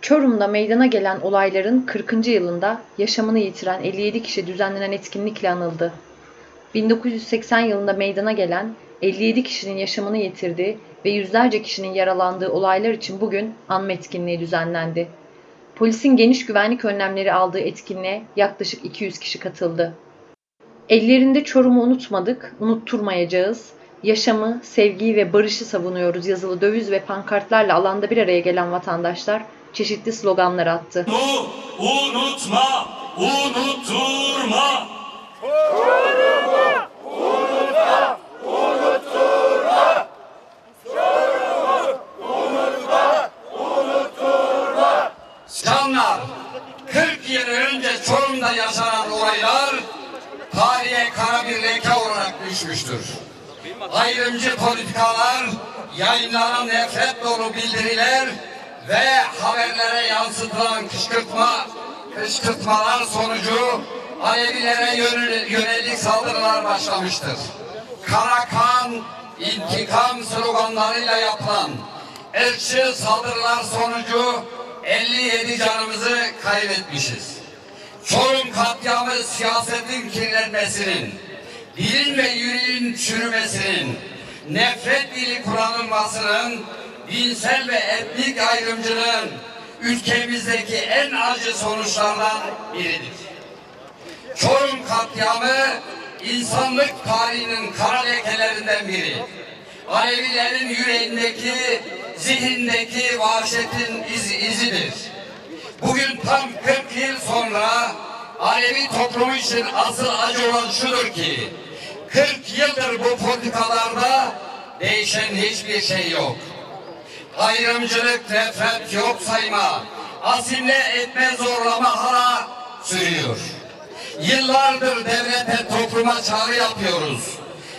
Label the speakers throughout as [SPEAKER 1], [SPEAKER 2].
[SPEAKER 1] Çorum'da meydana gelen olayların 40. yılında yaşamını yitiren 57 kişi düzenlenen etkinlikle anıldı. 1980 yılında meydana gelen 57 kişinin yaşamını yitirdiği ve yüzlerce kişinin yaralandığı olaylar için bugün anma etkinliği düzenlendi. Polisin geniş güvenlik önlemleri aldığı etkinliğe yaklaşık 200 kişi katıldı. Ellerinde Çorum'u unutmadık, unutturmayacağız. Yaşamı, sevgiyi ve barışı savunuyoruz yazılı döviz ve pankartlarla alanda bir araya gelen vatandaşlar çeşitli sloganlar attı.
[SPEAKER 2] Onu unutma, unutturma.
[SPEAKER 3] Canlar, 40 yıl önce Çorum'da yaşanan olaylar tarihe kara bir leke olarak düşmüştür. Ayrımcı politikalar, yayınlanan nefret dolu bildiriler ve haberlere yansıtılan kışkırtma, kışkırtmalar sonucu Alevilere yönel- yönelik saldırılar başlamıştır. Karakan, intikam sloganlarıyla yapılan ırkçı saldırılar sonucu 57 canımızı kaybetmişiz. Çorum katliamı siyasetin kirlenmesinin, dilin ve yüreğin çürümesinin, nefret dili kullanılmasının, dinsel ve etnik ayrımcılığın ülkemizdeki en acı sonuçlardan biridir. Çorum katliamı insanlık tarihinin kara lekelerinden biri. Alevilerin yüreğindeki, zihindeki vahşetin iz, izidir. Bugün tam 40 yıl sonra Alevi toplumu için asıl acı olan şudur ki 40 yıldır bu politikalarda değişen hiçbir şey yok. Ayrımcılık, nefret, yok sayma, asimle etme zorlama hala sürüyor. Yıllardır devlete topluma çağrı yapıyoruz.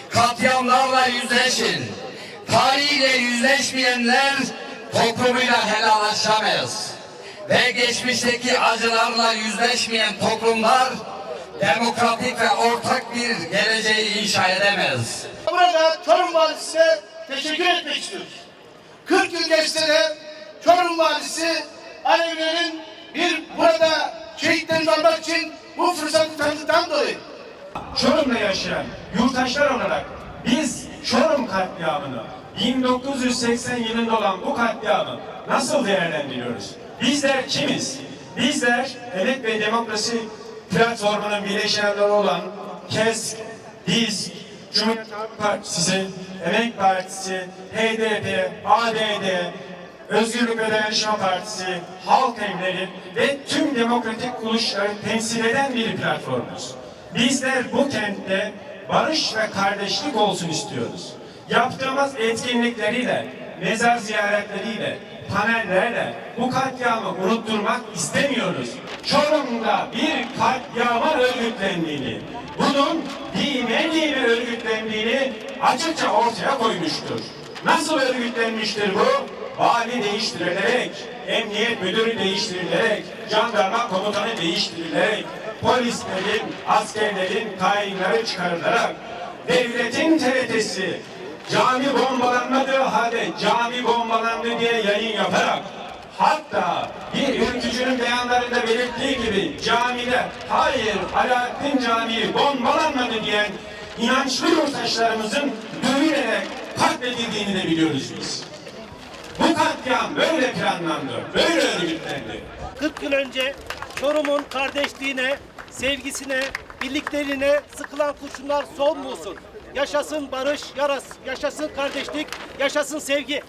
[SPEAKER 3] Katliamlarla yüzleşin. Tarihiyle yüzleşmeyenler toplumuyla helallaşamaz. Ve geçmişteki acılarla yüzleşmeyen toplumlar demokratik ve ortak bir geleceği inşa edemez.
[SPEAKER 4] Burada Çorum Valisi'ne teşekkür etmek istiyoruz. 40 yıl geçse de Çorum Valisi Alevilerin bir burada şehitlerini almak için bu fırsatı tanıdıktan dolayı
[SPEAKER 5] Çorum'da yaşayan yurttaşlar olarak biz Çorum katliamını 1980 yılında olan bu katliamı nasıl değerlendiriyoruz? Bizler kimiz? Bizler Emek ve Demokrasi platformunun bileşenleri olan KESK, DİSK, Cumhuriyet Halk Partisi, Emek Partisi, HDP, ADD, Özgürlük ve Dayanışma Partisi, Halk Evleri ve tüm demokratik kuruluşları temsil eden bir platformuz. Bizler bu kentte barış ve kardeşlik olsun istiyoruz. Yaptığımız etkinlikleriyle, mezar ziyaretleriyle, panellerle bu katliamı unutturmak istemiyoruz. Çorum'da bir katliama örgütlendiğini, bunun dime dime örgütlendiğini açıkça ortaya koymuştur. Nasıl örgütlenmiştir bu? Vali değiştirilerek, emniyet müdürü değiştirilerek, jandarma komutanı değiştirilerek, polislerin, askerlerin tayinleri çıkarılarak, devletin TRT'si cami bombalanmadığı halde cami bombalandı diye yayın yaparak, hatta bir yöneticinin beyanlarında belirttiği gibi camide hayır Alaaddin Camii bombalanmadı diyen inançlı yurttaşlarımızın dövülerek katledildiğini de biliyoruz biz. Bu katliam böyle planlandı, böyle örgütlendi.
[SPEAKER 6] 40 yıl önce Çorum'un kardeşliğine, sevgisine, birliklerine sıkılan kurşunlar son bulsun. Yaşasın barış, yaras, yaşasın kardeşlik, yaşasın sevgi.